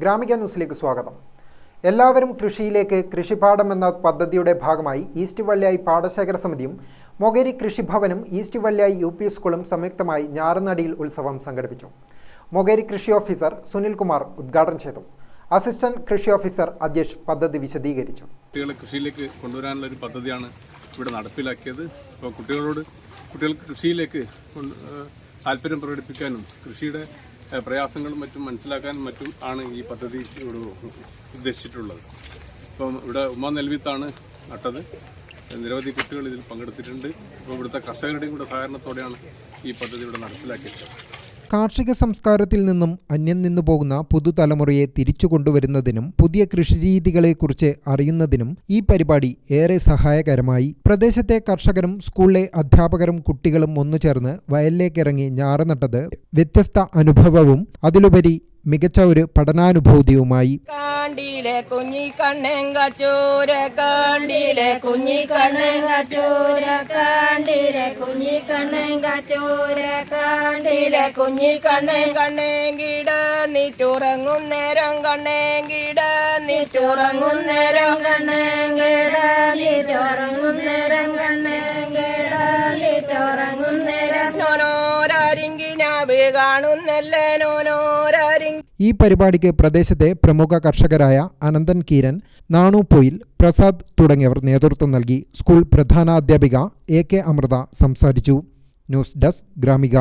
ഗ്രാമിക ന്യൂസിലേക്ക് സ്വാഗതം. എല്ലാവരും കൃഷിയിലേക്ക് കൃഷിപാഠം എന്ന പദ്ധതിയുടെ ഭാഗമായി ഈസ്റ്റ് വള്ളിയായി പാടശേഖര സമിതിയും മൊകേരി കൃഷിഭവനും ഈസ്റ്റ് വള്ളിയായി യു പി സ്കൂളും സംയുക്തമായി ഞാറുനടിയിൽ ഉത്സവം സംഘടിപ്പിച്ചു. മൊകേരി കൃഷി ഓഫീസർ സുനിൽകുമാർ ഉദ്ഘാടനം ചെയ്തു. അസിസ്റ്റന്റ് കൃഷി ഓഫീസർ അജേഷ് പദ്ധതി വിശദീകരിച്ചു. കുട്ടികളെ കൃഷിയിലേക്ക് കൊണ്ടുവരാനുള്ള ഒരു പദ്ധതിയാണ് ഇവിടെ നടപ്പിലാക്കിയത്. അപ്പോൾ കുട്ടികളോട് കുട്ടികൾക്ക് കൃഷിയിലേക്ക് താല്പര്യം പ്രകടിപ്പിക്കാനും കൃഷിയുടെ പ്രയാസങ്ങളും മറ്റും മനസ്സിലാക്കാനും മറ്റും ആണ് ഈ പദ്ധതി ഉദ്ദേശിച്ചിട്ടുള്ളത്. ഇപ്പം ഇവിടെ ഉമ്മ നെൽവിത്താണ് നട്ടത്. നിരവധി കുട്ടികൾ ഇതിൽ പങ്കെടുത്തിട്ടുണ്ട്. അപ്പോൾ ഇവിടുത്തെ കർഷകരുടെയും കൂടെ സഹകരണത്തോടെയാണ് ഈ പദ്ധതി ഇവിടെ നടപ്പിലാക്കിയത്. കാർഷിക സംസ്കാരത്തിൽ നിന്നും അന്യം നിന്നു പോകുന്ന പുതുതലമുറയെ തിരിച്ചു കൊണ്ടുവരുന്നതിനും പുതിയ കൃഷിരീതികളെക്കുറിച്ച് അറിയുന്നതിനും ഈ പരിപാടി ഏറെ സഹായകരമായി. പ്രദേശത്തെ കർഷകരും സ്കൂളിലെ അധ്യാപകരും കുട്ടികളും ഒന്നുചേർന്ന് വയലിലേക്കിറങ്ങി ഞാറ് നട്ടത് വ്യത്യസ്ത അനുഭവവും അതിലുപരി മികച്ച ഒരു പഠനാനുഭൂതിയുമായി കാണ്ടിലെ കുഞ്ഞി കണ്ണങ്ക ചോര കാണ്ടിലെ കുഞ്ഞി കണ്ണങ്ക ചോര കാണ്ടിലെ കുഞ്ഞി കണ്ണങ്ക ചോര കാണ്ടിലെ കുഞ്ഞി കണ്ണൻ കണ്ണേങ്കിട നീറ്റുറങ്ങും നേരം കണ്ണേങ്കിട നീറ്റുറങ്ങും നേരം നേരം കണ്ണേങ്കിട ഈ പരിപാടിക്ക് പ്രദേശത്തെ പ്രമുഖ കർഷകരായ അനന്തൻ കീരൻ നാണു പൊയിൽ പ്രസാദ് തുടങ്ങിയവർ നേതൃത്വം നൽകി സ്കൂൾ പ്രധാനാധ്യാപിക എ കെ അമൃത സംസാരിച്ചു. News desk Gramika.